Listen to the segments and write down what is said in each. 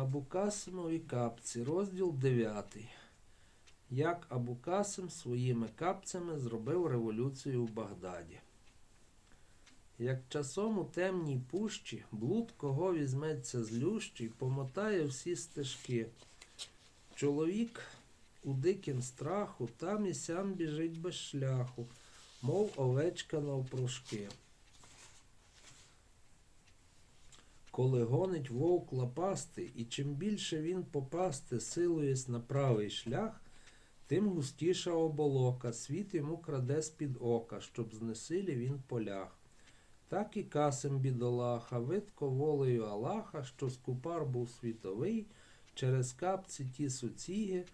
Абукасимові капці, розділ 9. Як Абукасим своїми капцями зробив революцію в Багдаді. Як часом у темній пущі блуд кого візьметься з лющі помотає всі стежки. Чоловік у дикім страху там і сям біжить без шляху, мов овечка навпрошки. Коли гонить вовк лапасти, і чим більше він попасти, силуєсь на правий шлях, тим густіша оболока, світ йому краде з-під ока, щоб знесилі він полях. Так і касим бідолаха, видко волею Аллаха, що скупар був світовий, через капці ті суціги,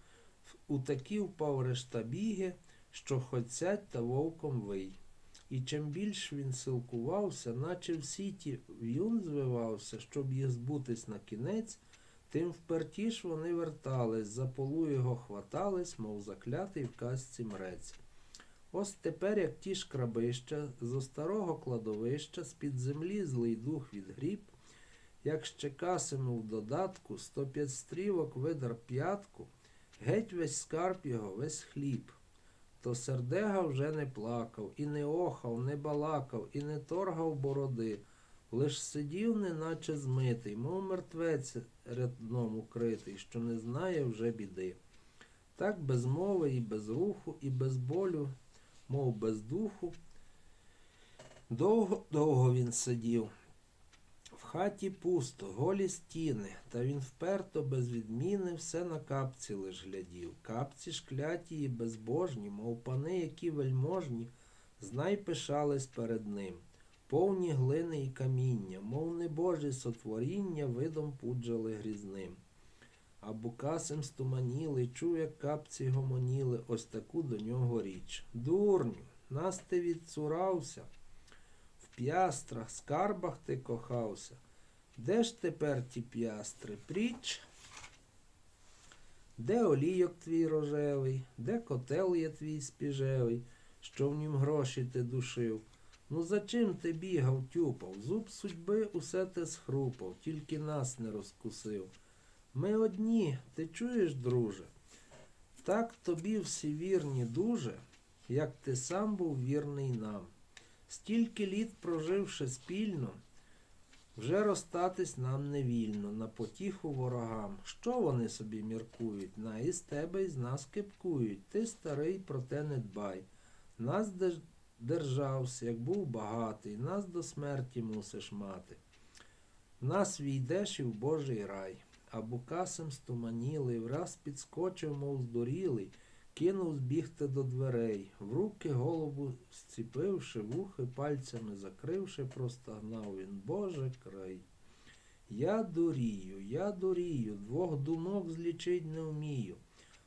у такі впав решта біги, що хоть та вовком вий. І чим більш він силкувався, наче в сіті в'юн звивався, щоб їх збутись на кінець, тим впертіш вони вертались, за полу його хватались, мов заклятий в казці мрець. Ось тепер, як ті шкрабища, зо старого кладовища, з-під землі злий дух відгріб, як ще касимо в додатку, сто п'ять стрівок видар п'ятку, геть весь скарб його, весь хліб. То сердега вже не плакав, і не охав, не балакав, і не торгав бороди, лиш сидів, неначе змитий, мов мертвець рядном укритий, що не знає вже біди. Так без мови і без руху, і без болю, мов без духу. Довго, довго він сидів. Хаті пусто, голі стіни, та він вперто без відміни все на капці лиш глядів. Капці ж кляті і безбожні, мов пани, які вельможні, знай пишались перед ним. Повні глини і каміння, мов небожі сотворіння, видом пуджали грізним. А букасим стуманіли, чув, як капці гомоніли, ось таку до нього річ. Дурню, нас ти відцурався, в п'ястрах, скарбах ти кохався. Де ж тепер ті п'ястри? Пріч? Де олійок твій рожевий, де котел є твій спіжевий, що в нім гроші ти душив? Ну за чим ти бігав, тюпав? Зуб судьби усе ти схрупав, тільки нас не розкусив. Ми одні, ти чуєш, друже? Так тобі всі вірні дуже, як ти сам був вірний нам. Стільки літ проживши спільно, вже розстатись нам не вільно, на потіху ворогам. Що вони собі міркують? На із тебе із нас кипкують. Ти старий, проте не дбай. Нас держався, як був багатий, нас до смерті мусиш мати. Нас війдеш і в Божий рай. А Букасим стуманілий, враз підскочив, мов здурілий, кинув збігти до дверей, в руки голову зціпивши, вухи пальцями закривши, простагнав він, Боже край. Я дурію, я дурію, двох думок злічить не вмію.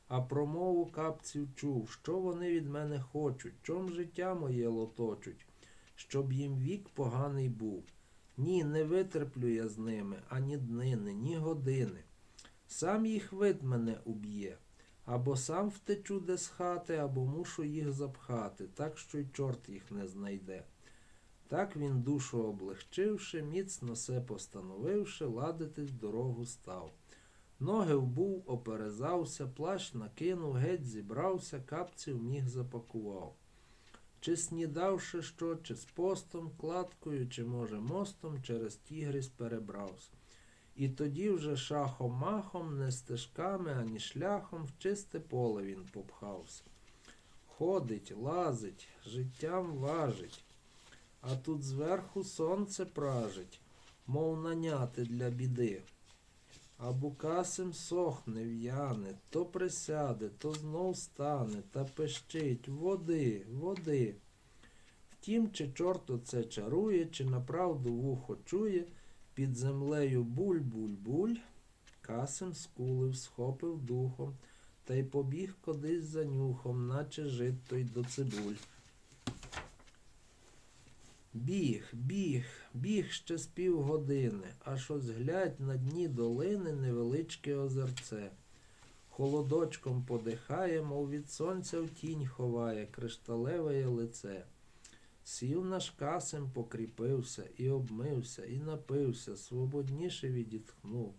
А промову капців чув, що вони від мене хочуть, чом життя моє лоточуть, щоб їм вік поганий був. Ні, не витерплю я з ними ані днини, ні години. Сам їх вид мене уб'є, або сам втечу де з хати, або мушу їх запхати, так що й чорт їх не знайде. Так він душу облегчивши, міцно се постановивши, ладитись дорогу став. Ноги вбув, оперезався, плащ накинув, геть зібрався, капців міг запакував. Чи снідавши що, чи з постом, кладкою, чи, може, мостом через тігріс перебрався. І тоді вже шахом-махом, не стежками, ані шляхом в чисте поле він попхався. Ходить, лазить, життям важить, а тут зверху сонце пражить, мов наняти для біди. А букасим сохне, в'яне, то присяде, то знов стане та пищить води, води. Втім, чи чорт оце чарує, чи направду вухо чує, під землею буль-буль-буль, касим скулив, схопив духом, та й побіг кудись за нюхом, наче жит той до цибуль. Біг, біг, біг ще з півгодини, аж ось глядь на дні долини невеличке озерце. Холодочком подихає, мов від сонця в тінь ховає кришталеве лице. Сів наш касим, покріпився, і обмився, і напився, свободніше відітхнув,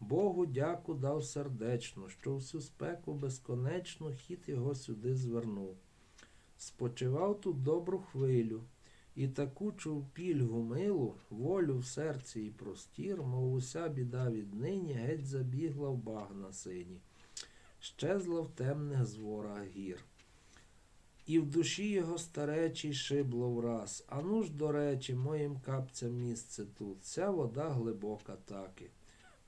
Богу дяку дав сердечно, що всю спеку безконечно хід його сюди звернув. Спочивав тут добру хвилю, і таку чув пільгу милу, волю в серці і простір, мов уся біда віднині геть забігла в багна сині, щезла в темних зворах гір. І в душі його старечій шибло враз. А ну ж, до речі, моїм капцям місце тут. Ця вода глибока таки.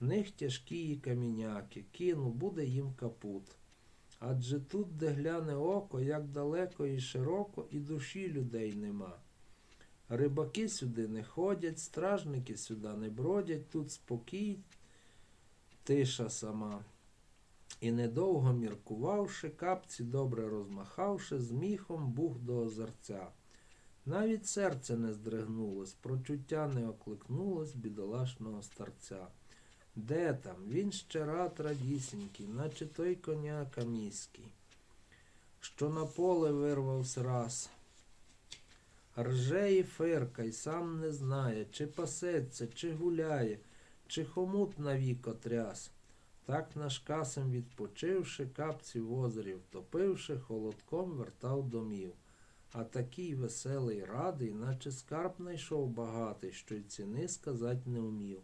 В них тяжкі і каміняки. Кину, буде їм капут. Адже тут, де гляне око, як далеко і широко, і душі людей нема. Рибаки сюди не ходять, стражники сюди не бродять, тут спокій, тиша сама. І недовго міркувавши, капці добре розмахавши, з міхом бух до озерця. Навіть серце не здригнулось, прочуття не окликнулось бідолашного старця. Де там? Він ще рад радісінький, наче той коняка міський, що на поле вирвався раз. Рже і фирка, й сам не знає, чи пасеться, чи гуляє, чи хомут навік отряс. Так наш касим, відпочивши, капці в озері втопивши, холодком вертав домів. А такий веселий радий, наче скарб найшов багатий, що й ціни сказать не вмів.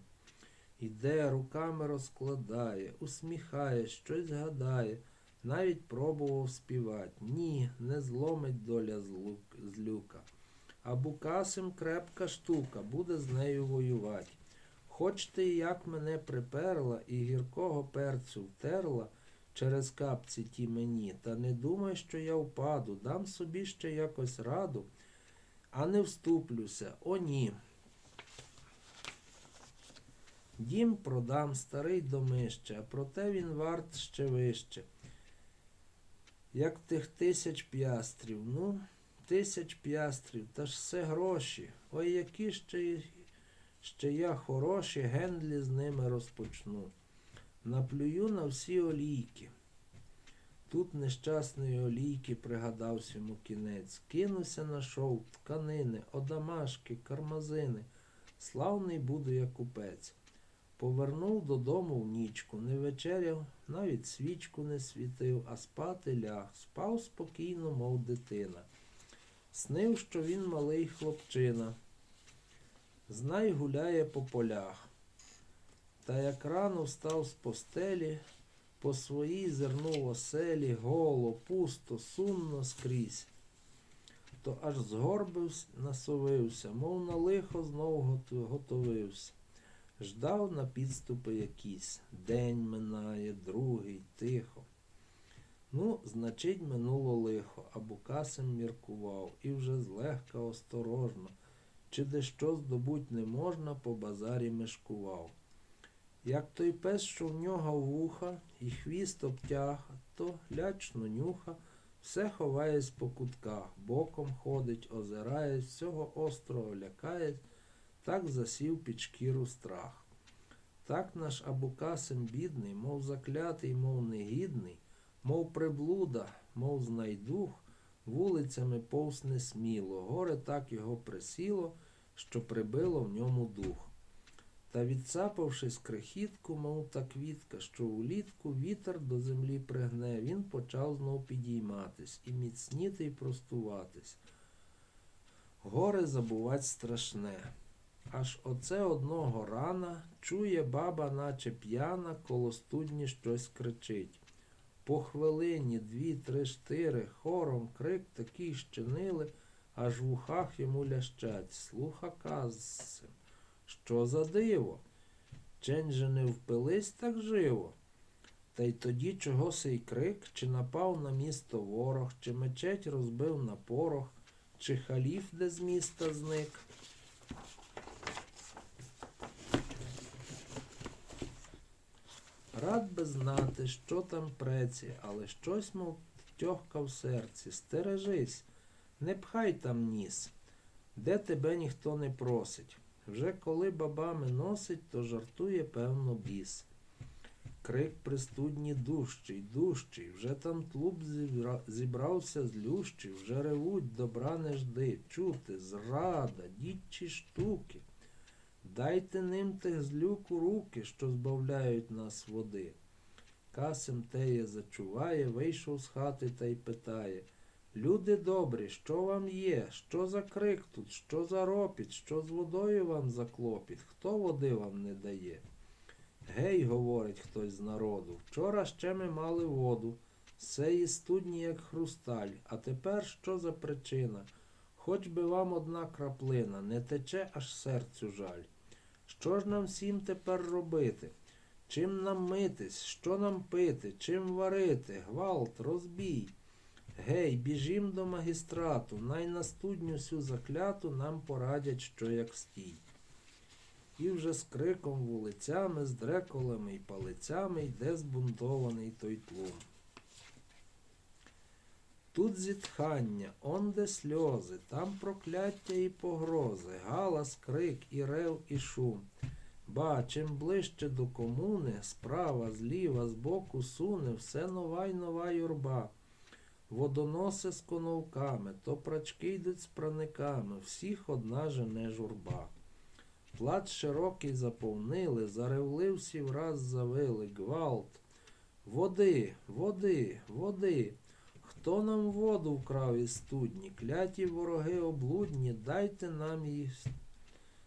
Іде, руками розкладає, усміхає, щось гадає, навіть пробував співать. Ні, не зломить доля з люка. А Букасим крепка штука, буде з нею воювать. Хоч ти як мене приперла і гіркого перцю втерла через капці ті мені, та не думай, що я впаду, дам собі ще якось раду, а не вступлюся. О, ні. Дім продам старий домище, а проте він варт ще вище. Як тих тисяч п'ястрів. Ну, тисяч п'ястрів, та ж все гроші. Ой, які ще, ще я хороші, гендлі з ними розпочну. Наплюю на всі олійки. Тут нещасної олійки пригадався йому кінець. Кинуся на шов, тканини, одамашки, кармазини. Славний буду я купець. Повернув додому в нічку, не вечеряв, навіть свічку не світив, а спати ляг. Спав спокійно, мов дитина. Снив, що він малий хлопчина. Знай гуляє по полях. Та як рано встав з постелі, по своїй зернув оселі, голо, пусто, сумно скрізь. То аж згорбився, насовився, мов на лихо знов гот- готовився. Ждав на підступи якісь. День минає, другий, тихо. Ну, значить, минуло лихо, а Букасим міркував, і вже злегка осторожно, чи де що здобуть не можна, по базарі мешкував. Як той пес, що в нього вуха, і хвіст обтяга, то лячно нюха, все ховаєсь по кутках, боком ходить, озираєсь, всього острого лякає, так засів під шкіру страх. Так наш Абукасим бідний, мов заклятий, мов негідний, мов приблуда, мов знайдух, вулицями повз несміло, горе так його присіло, що прибило в ньому дух. Та відцапавшись крихітку, мов та квітка, що улітку вітер до землі пригне, він почав знов підійматись і міцніти й простуватись. Горе забувать страшне. Аж оце одного рана чує баба, наче п'яна, коло студні щось кричить. По хвилині дві, три, штири, хором крик такий щинили, аж в ухах йому лящать. Слуха казцем. Що за диво? Чень же не впились так живо. Та й тоді чого сей крик, чи напав на місто ворог, чи мечеть розбив на порох, чи халіф де з міста зник. Рад би знати, що там преці, але щось, мов тьохка в серці. Стережись, не пхай там ніс, де тебе ніхто не просить. Вже коли бабами носить, то жартує, певно, біс. Крик пристудні дужчий, дужчий, вже там тлуб зібра- зібрався злющий, вже ревуть, добра не жди, чути, зрада, дідчі штуки. Дайте ним тих злюку руки, що збавляють нас води. Касим теє зачуває, вийшов з хати та й питає. Люди добрі, що вам є? Що за крик тут? Що за ропіт? Що з водою вам за клопіт? Хто води вам не дає? Гей, говорить хтось з народу, вчора ще ми мали воду, з цієї студні, як хрусталь, а тепер що за причина? Хоч би вам одна краплина, не тече аж серцю жаль. Що ж нам всім тепер робити? Чим нам митись, що нам пити, чим варити, гвалт, розбій. Гей, біжім до магістрату, най на студню сю закляту нам порадять, що як стій. І вже з криком вулицями, з дреколами й палицями йде збунтований той тлум. Тут зітхання, онде сльози, там прокляття і погрози, галас, крик, і рев, і шум. Ба, чим ближче до комуни, справа, зліва, збоку суне, все нова й нова юрба. Водоноси з коновками, то прачки йдуть з праниками, всіх одна жене журба. Плач широкий заповнили, заревли всі враз завили, гвалт. Води, води, води. Хто нам воду вкрав із студні? Кляті вороги облудні, дайте нам їх,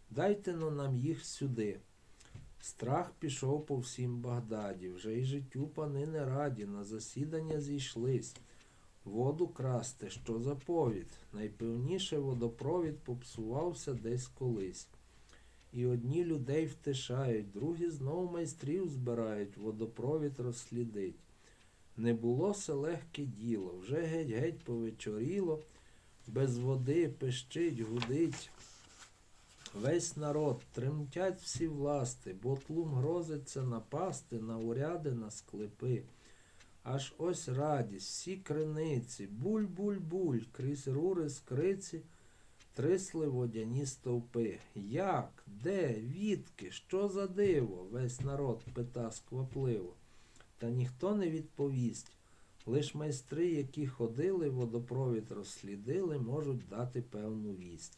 дайте нам їх сюди. Страх пішов по всім Багдаді, вже й життю пани не раді, на засідання зійшлись. Воду красти, що за повід? Найпевніше водопровід попсувався десь колись. І одні людей втишають, другі знов майстрів збирають, водопровід розслідить. Не було се легке діло, вже геть-геть повечоріло, без води пищить, гудить. Весь народ тремтять всі власти, бо тлум грозиться напасти на уряди, на склепи. Аж ось радість, всі криниці, буль-буль-буль, крізь рури скриці, трисли водяні стовпи. Як? Де? Відки? Що за диво? Весь народ пита сквапливо. Та ніхто не відповість. Лиш майстри, які ходили, водопровід розслідили, можуть дати певну вість.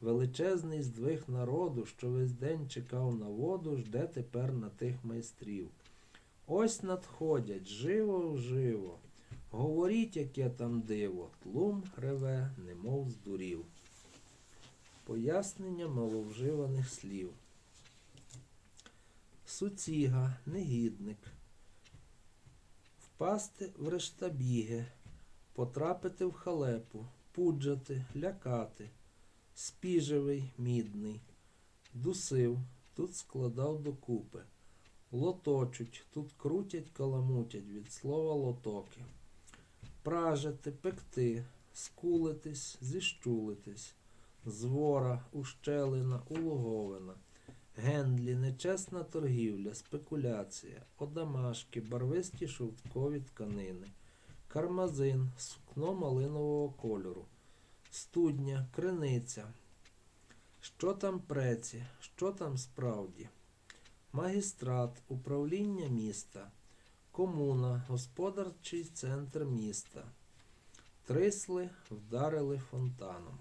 Величезний здвиг народу, що весь день чекав на воду, жде тепер на тих майстрів. Ось надходять, живо живо. Говоріть, яке там диво, тлум реве, немов здурів. Пояснення маловживаних слів. Суціга, негідник. Впасти в рештабіги, потрапити в халепу, пуджати, лякати, спіжевий, мідний, дусив, тут складав докупи, лоточуть, тут крутять, каламутять від слова лотоки, пражити, пекти, скулитись, зіщулитись, звора, ущелина, улоговина. Гендлі, нечесна торгівля, спекуляція, одамашки, барвисті шовткові тканини, кармазин, сукно малинового кольору, студня, криниця. Що там преці, що там справді? Магістрат, управління міста, комуна, господарчий центр міста. Трисли, вдарили фонтаном.